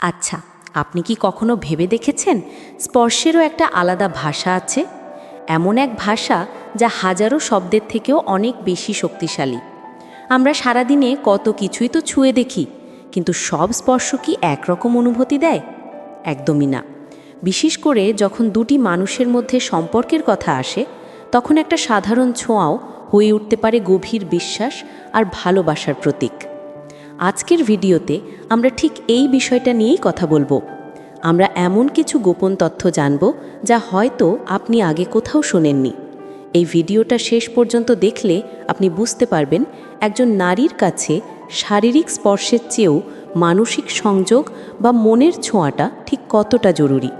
আচ্ছা আপনি কি কখনো ভেবে দেখেছেন স্পর্শেরও একটা আলাদা ভাষা আছে? এমন এক ভাষা যা হাজারো শব্দের থেকেও অনেক বেশি শক্তিশালী। আমরা সারাদিনে কত কিছুই তো ছুঁয়ে দেখি, কিন্তু সব স্পর্শ কি একরকম অনুভূতি দেয়? একদমই না। বিশেষ করে যখন দুটি মানুষের মধ্যে সম্পর্কের কথা আসে, তখন একটা সাধারণ ছোঁয়াও হয়ে উঠতে পারে গভীর বিশ্বাস আর ভালোবাসার প্রতীক। আজকের ভিডিওতে আমরা ঠিক এই বিষয়টা নিয়েই কথা বলব। আমরা এমন কিছু গোপন তথ্য জানব যা হয়তো আপনি আগে কোথাও শোনেননি। এই ভিডিওটা শেষ পর্যন্ত দেখলে আপনি বুঝতে পারবেন একজন নারীর কাছে শারীরিক স্পর্শের চেয়েও মানসিক সংযোগ বা মনের ছোঁয়াটা ঠিক কতটা জরুরি।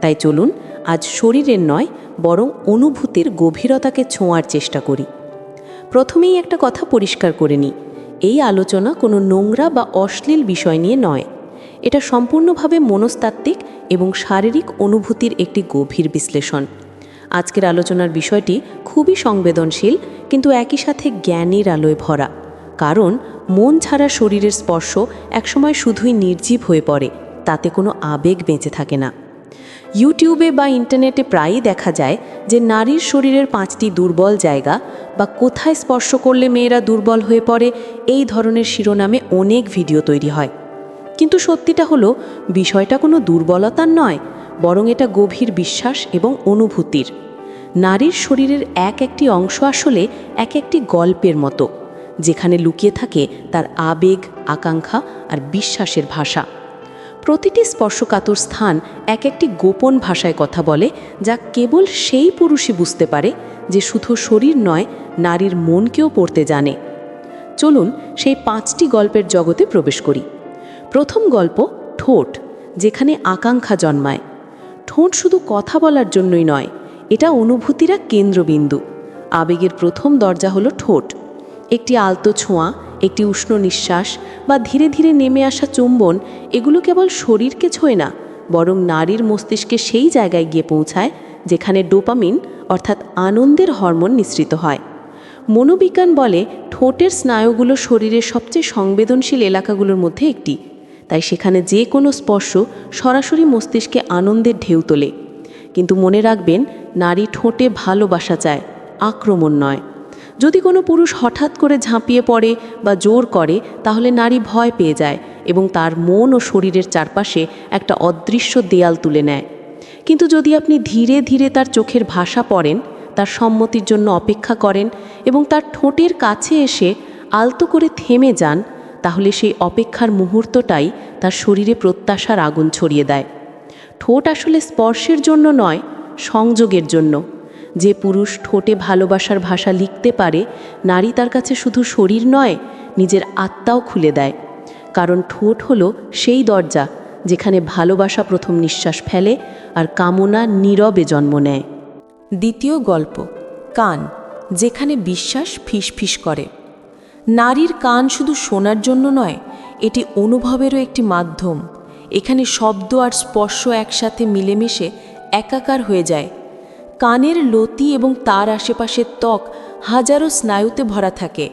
তাই চলুন আজ শরীরের নয়, বরং অনুভূতির গভীরতাকে ছোঁয়ার চেষ্টা করি। প্রথমেই একটা কথা পরিষ্কার করে নিই। এই আলোচনা কোনো নোংরা বা অশ্লীল বিষয় নিয়ে নয়। এটা সম্পূর্ণভাবে মনস্তাত্ত্বিক এবং শারীরিক অনুভূতির একটি গভীর বিশ্লেষণ। আজকের আলোচনার বিষয়টি খুবই সংবেদনশীল, কিন্তু একই সাথে জ্ঞানের আলোয় ভরা। কারণ, মন ছাড়া শরীরের স্পর্শ একসময় শুধুই নির্জীব হয়ে পড়ে, তাতে কোনো আবেগ বেঁচে থাকে না। ইউটিউবে বা ইন্টারনেটে প্রায়ই দেখা যায় যে নারীর শরীরের পাঁচটি দুর্বল জায়গা বা কোথায় স্পর্শ করলে মেয়েরা দুর্বল হয়ে পড়ে, এই ধরনের শিরোনামে অনেক ভিডিও তৈরি হয়। কিন্তু সত্যিটা হলো, বিষয়টা কোনো দুর্বলতার নয়, বরং এটা গভীর বিশ্বাস এবং অনুভূতির। নারীর শরীরের এক একটি অংশ আসলে এক একটি গল্পের মতো, যেখানে লুকিয়ে থাকে তার আবেগ, আকাঙ্ক্ষা আর বিশ্বাসের ভাষা। প্রতিটি স্পর্শকাতর স্থান এক একটি গোপন ভাষায় কথা বলে, যা কেবল সেই পুরুষই বুঝতে পারে যে শুধু শরীর নয়, নারীর মনকেও পড়তে জানে। চলুন সেই পাঁচটি গল্পের জগতে প্রবেশ করি। প্রথম গল্প, ঠোঁট, যেখানে আকাঙ্ক্ষা জন্মায়। ঠোঁট শুধু কথা বলার জন্যই নয়, এটা অনুভূতিরা কেন্দ্রবিন্দু। আবেগের প্রথম দরজা হলো ঠোঁট। একটি আলতো ছোঁয়া একটি উষ্ণ নিঃশ্বাস বা ধীরে ধীরে নেমে আসা চুম্বন, এগুলো কেবল শরীরকে ছোঁয় না, বরং নারীর মস্তিষ্কে সেই জায়গায় গিয়ে পৌঁছায় যেখানে ডোপামিন, অর্থাৎ আনন্দের হরমোন নিঃসৃত হয়। মনোবিজ্ঞান বলে ঠোঁটের স্নায়ুগুলো শরীরের সবচেয়ে সংবেদনশীল এলাকাগুলোর মধ্যে একটি। তাই সেখানে যে কোনো স্পর্শ সরাসরি মস্তিষ্কে আনন্দের ঢেউ তোলে। কিন্তু মনে রাখবেন, নারী ঠোঁটে ভালোবাসা চায়, আক্রমণ নয়। যদি কোনো পুরুষ হঠাৎ করে ঝাঁপিয়ে পড়ে বা জোর করে, তাহলে নারী ভয় পেয়ে যায় এবং তার মন ও শরীরের চারপাশে একটা অদৃশ্য দেয়াল তুলে নেয়। কিন্তু যদি আপনি ধীরে ধীরে তার চোখের ভাষা পড়েন, তার সম্মতির জন্য অপেক্ষা করেন এবং তার ঠোঁটের কাছে এসে আলতো করে থেমে যান, তাহলে সেই অপেক্ষার মুহূর্তটাই তার শরীরে প্রত্যাশার আগুন ছড়িয়ে দেয়। ঠোঁট আসলে স্পর্শের জন্য নয়, সংযোগের জন্য। যে পুরুষ ঠোঁটে ভালোবাসার ভাষা লিখতে পারে, নারী তার কাছে শুধু শরীর নয়, নিজের আত্মাও খুলে দেয়। কারণ ঠোঁট হলো সেই দরজা, যেখানে ভালোবাসা প্রথম নিঃশ্বাস ফেলে আর কামনা নীরবে জন্ম নেয়। দ্বিতীয় গল্প, কান, যেখানে বিশ্বাস ফিসফিস করে। নারীর কান শুধু শোনার জন্য নয়, এটি অনুভবেরও একটি মাধ্যম। এখানে শব্দ আর স্পর্শ একসাথে মিলেমিশে একাকার হয়ে যায় কানের লতি এবং তার আশেপাশের ত্বক হাজারো স্নায়ুতে ভরা থাকে।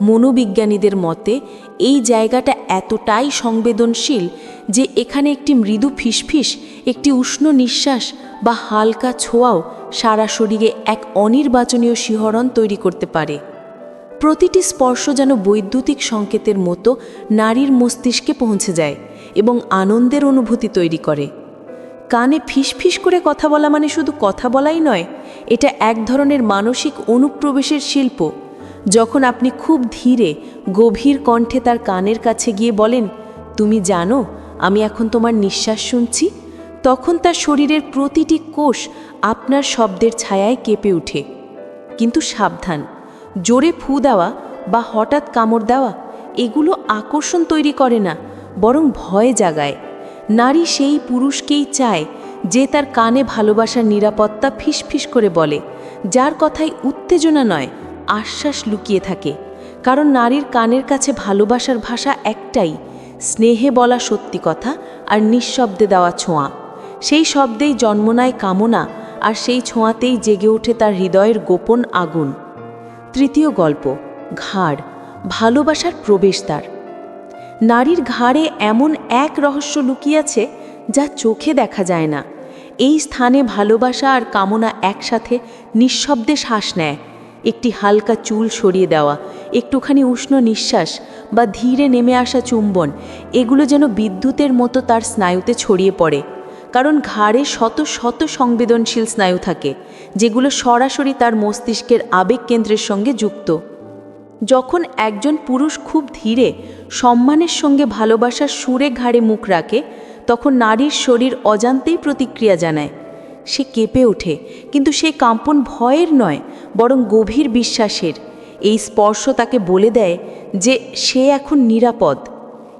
মনোবিজ্ঞানীদের মতে, এই জায়গাটা এতটাই সংবেদনশীল যে এখানে একটি মৃদু ফিসফিস, একটি উষ্ণ নিঃশ্বাস বা হালকা ছোঁয়াও সারা শরীরে এক অনির্বাচনীয় শিহরণ তৈরি করতে পারে। প্রতিটি স্পর্শ যেন বৈদ্যুতিক সংকেতের মতো নারীর মস্তিষ্কে পৌঁছে যায় এবং আনন্দের অনুভূতি তৈরি করে। কানে ফিসফিস করে কথা বলা মানে শুধু কথা বলাই নয়, এটা এক ধরনের মানসিক অনুপ্রবেশের শিল্প। যখন আপনি খুব ধীরে, গভীর কণ্ঠে তার কানের কাছে গিয়ে বলেন, তুমি জানো, আমি এখন তোমার নিঃশ্বাস শুনছি? তখন তার শরীরের প্রতিটি কোষ আপনার শব্দের ছায়ায় কেঁপে ওঠে। কিন্তু সাবধান, জোরে ফু দেওয়া বা হঠাৎ কামড় দেওয়া, এগুলো আকর্ষণ তৈরি করে না, বরং ভয় জাগায়। নারী সেই পুরুষকেই চায় যে তার কানে ভালোবাসার নিরাপত্তা ফিসফিস করে বলে, যার কথায় উত্তেজনা নয়, আশ্বাস লুকিয়ে থাকে। কারণ নারীর কানের কাছে ভালোবাসার ভাষা একটাই, স্নেহে বলা সত্যি কথা আর নিঃশব্দে দেওয়া ছোঁয়া। সেই শব্দেই জন্ম নেয় কামনা আর সেই ছোঁয়াতেই জেগে ওঠে তার হৃদয়ের গোপন আগুন। তৃতীয় গল্প, ঘাড়, ভালোবাসার প্রবেশদ্বার। নারীর ঘাড়ে এমন এক রহস্য লুকিয়েছে যা চোখে দেখা যায় না। এই স্থানে ভালোবাসা আর কামনা একসাথে নিঃশব্দে শ্বাস নেয়। একটি হালকা চুল সরিয়ে দেওয়া, একটুখানি উষ্ণ নিঃশ্বাস বা ধীরে নেমে আসা চুম্বন, এগুলো যেন বিদ্যুতের মতো তার স্নায়ুতে ছড়িয়ে পড়ে। কারণ ঘাড়ে শত শত সংবেদনশীল স্নায়ু থাকে, যেগুলো সরাসরি তার মস্তিষ্কের আবেগ কেন্দ্রের সঙ্গে যুক্ত। যখন একজন পুরুষ খুব ধীরে সম্মানের সঙ্গে ভালোবাসার সুরে ঘাড়ে মুখ রাখে, তখন নারীর শরীর অজান্তেই প্রতিক্রিয়া জানায়। সে কেঁপে ওঠে, কিন্তু সে কাম্পন ভয়ের নয়, বরং গভীর বিশ্বাসের। এই স্পর্শ তাকে বলে দেয় যে সে এখন নিরাপদ।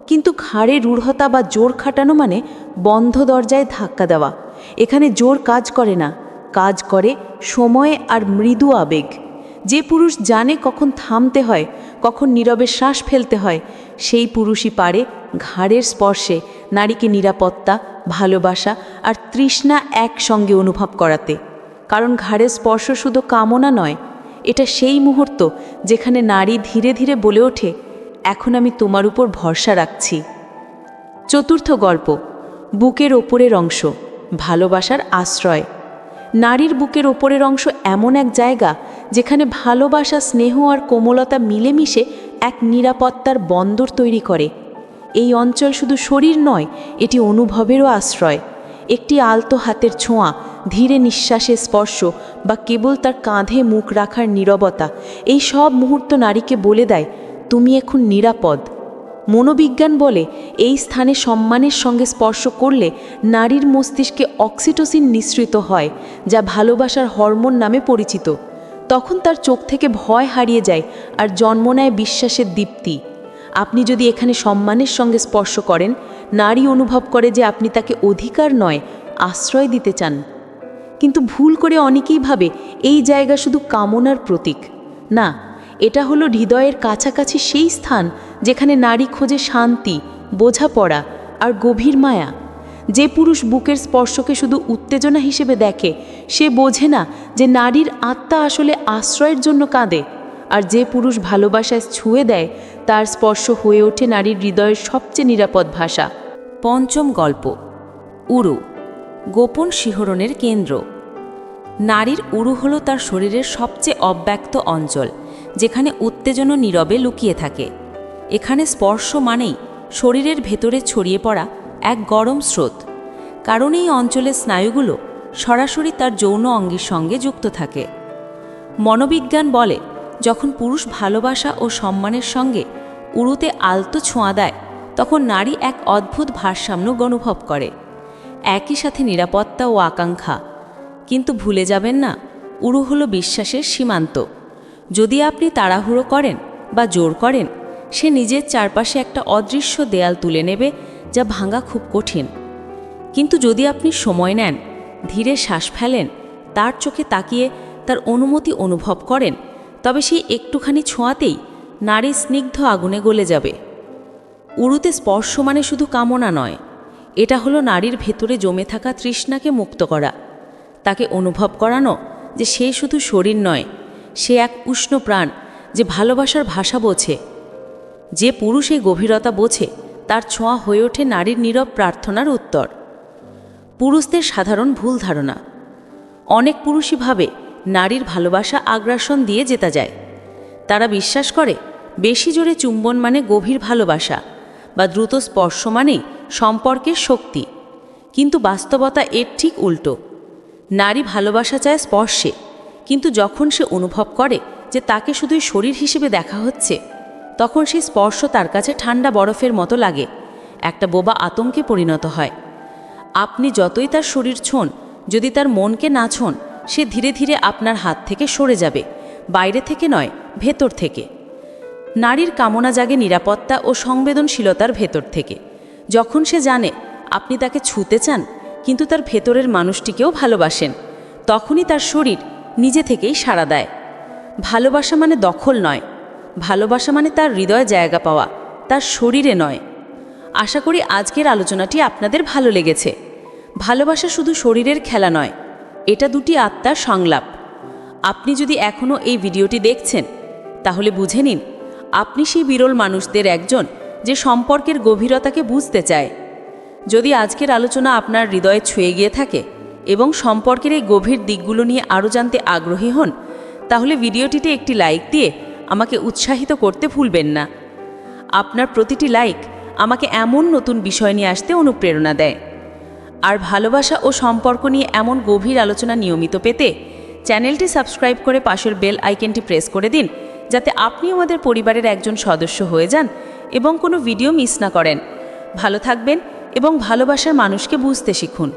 কিন্তু ঘাড়ে রূঢ়তা বা জোর খাটানো মানে বন্ধ দরজায় ধাক্কা দেওয়া। এখানে জোর কাজ করে না, কাজ করে সময়ে আর মৃদু আবেগ। যে পুরুষ জানে কখন থামতে হয় কখন নীরবে শ্বাস ফেলতে হয়, সেই পুরুষই পারে ঘাড়ের স্পর্শে নারীকে নিরাপত্তা, ভালোবাসা আর তৃষ্ণা একসঙ্গে অনুভব করাতে। কারণ ঘাড়ের স্পর্শ শুধু কামনা নয়, এটা সেই মুহূর্ত যেখানে নারী ধীরে ধীরে বলে ওঠে, এখন আমি তোমার উপর ভরসা রাখছি। চতুর্থ গল্প, বুকের ওপরের অংশ, ভালোবাসার আশ্রয়। নারীর বুকের ওপরের অংশ এমন এক জায়গা যেখানে ভালোবাসা, স্নেহ আর কোমলতা মিলেমিশে এক নিরাপত্তার বন্দর তৈরি করে। এই অঞ্চল শুধু শরীর নয়, এটি অনুভবেরও আশ্রয়। একটি আলতো হাতের ছোঁয়া, ধীরে নিঃশ্বাসের স্পর্শ বা কেবল তার কাঁধে মুখ রাখার নীরবতা, এই সব মুহূর্ত নারীকে বলে দেয়, তুমি এখন নিরাপদ। মনোবিজ্ঞান বলে, এই স্থানে সম্মানের সঙ্গে স্পর্শ করলে নারীর মস্তিষ্কে অক্সিটোসিন নিঃসৃত হয়, যা ভালোবাসার হরমোন নামে পরিচিত। তখন তার চোখ থেকে ভয় হারিয়ে যায় আর জন্ম নেয় বিশ্বাসের দীপ্তি। আপনি যদি এখানে সম্মানের সঙ্গে স্পর্শ করেন, নারী অনুভব করে যে আপনি তাকে অধিকার নয়, আশ্রয় দিতে চান। কিন্তু ভুল করে অনেকেই ভাবে, এই জায়গা শুধু কামনার প্রতীক। না, এটা হলো হৃদয়ের কাছাকাছি সেই স্থান যেখানে নারী খোঁজে শান্তি, বোঝাপড়া আর গভীর মায়া। যে পুরুষ বুকের স্পর্শকে শুধু উত্তেজনা হিসেবে দেখে, সে বোঝে না যে নারীর আত্মা আসলে আশ্রয়ের জন্য কাঁদে। আর যে পুরুষ ভালোবাসায় ছুঁয়ে দেয়, তার স্পর্শ হয়ে ওঠে নারীর হৃদয়ের সবচেয়ে নিরাপদ ভাষা। পঞ্চম গল্প। উরু, গোপন শিহরণের কেন্দ্র। নারীর উরু হলো তার শরীরের সবচেয়ে অব্যক্ত অঞ্চল, যেখানে উত্তেজনা নীরবে লুকিয়ে থাকে। এখানে স্পর্শ মানেই শরীরের ভেতরে ছড়িয়ে পড়া এক গরম স্রোত। কারণ এই অঞ্চলের স্নায়ুগুলো সরাসরি তার যৌন অঙ্গের সঙ্গে যুক্ত থাকে। মনোবিজ্ঞান বলে, যখন পুরুষ ভালোবাসা ও সম্মানের সঙ্গে উড়ুতে আলতো ছোঁয়া দেয়, তখন নারী এক অদ্ভুত ভারসাম্য অনুভব করে। একই সাথে নিরাপত্তা ও আকাঙ্ক্ষা। কিন্তু ভুলে যাবেন না উড়ু হলো বিশ্বাসের সীমান্ত। যদি আপনি তাড়াহুড়ো করেন বা জোর করেন সে নিজের চারপাশে একটা অদৃশ্য দেয়াল তুলে নেবে যা ভাঙা খুব কঠিন। কিন্তু যদি আপনি সময় নেন, ধীরে শ্বাস ফেলেন, তার চোখে তাকিয়ে তার অনুমতি অনুভব করেন, তবে সেই একটুখানি ছোঁয়াতেই নারী স্নিগ্ধ আগুনে গলে যাবে। উরুতে স্পর্শ মানে শুধু কামনা নয়, এটা হলো নারীর ভেতরে জমে থাকা তৃষ্ণাকে মুক্ত করা। তাকে অনুভব করানো যে সে শুধু শরীর নয়, সে এক উষ্ণ প্রাণ যে ভালোবাসার ভাষা বোঝে। যে পুরুষ এই গভীরতা বোঝে, তার ছোঁয়া হয়ে ওঠে নারীর নীরব প্রার্থনার উত্তর। পুরুষদের সাধারণ ভুল ধারণা। অনেক পুরুষই ভাবে, নারীর ভালোবাসা আগ্রাসন দিয়ে জেতা যায়। তারা বিশ্বাস করে, বেশি জোরে চুম্বন মানে গভীর ভালোবাসা বা দ্রুত স্পর্শ মানেই সম্পর্কের শক্তি। কিন্তু বাস্তবতা এর ঠিক উল্টো। নারী ভালোবাসা চায় স্পর্শে, কিন্তু যখন সে অনুভব করে যে তাকে শুধুই শরীর হিসেবে দেখা হচ্ছে তখন সেই স্পর্শ তার কাছে ঠান্ডা বরফের মতো লাগে। একটা বোবা আতঙ্কে পরিণত হয়। আপনি যতই তার শরীর ছোঁন, যদি তার মনকে না ছোঁন, সে ধীরে ধীরে আপনার হাত থেকে সরে যাবে, বাইরে থেকে নয়, ভেতর থেকে। নারীর কামনা জাগে নিরাপত্তা ও সংবেদনশীলতার ভেতর থেকে। যখন সে জানে আপনি তাকে ছুতে চান, কিন্তু তার ভেতরের মানুষটিকেও ভালোবাসেন, তখনই তার শরীর নিজে থেকেই সাড়া দেয়। ভালোবাসা মানে দখল নয় ভালোবাসা মানে তার হৃদয়ে জায়গা পাওয়া, তার শরীরে নয়। আশা করি আজকের আলোচনাটি আপনাদের ভালো লেগেছে। ভালোবাসা শুধু শরীরের খেলা নয়, এটা দুটি আত্মার সংলাপ। আপনি যদি এখনও এই ভিডিওটি দেখছেন, তাহলে বুঝে নিন, আপনি সেই বিরল মানুষদের একজন যে সম্পর্কের গভীরতাকে বুঝতে চায়। যদি আজকের আলোচনা আপনার হৃদয়ে ছুঁয়ে গিয়ে থাকে এবং সম্পর্কের এই গভীর দিকগুলো নিয়ে আরও জানতে আগ্রহী হন, তাহলে ভিডিওটিতে একটি লাইক দিয়ে আমাকে উৎসাহিত করতে ভুলবেন না। আপনার প্রতিটি লাইক আমাকে এমন নতুন বিষয় নিয়ে আসতে অনুপ্রেরণা দেয়। আর ভালোবাসা ও সম্পর্ক নিয়ে এমন গভীর আলোচনা নিয়মিত পেতে চ্যানেলটি সাবস্ক্রাইব করে পাশের বেল আইকনটি প্রেস করে দিন, যাতে আপনি আমাদের পরিবারের একজন সদস্য হয়ে যান এবং কোনো ভিডিও মিস না করেন। ভালো থাকবেন এবং ভালোবাসার মানুষকে বুঝতে শিখুন।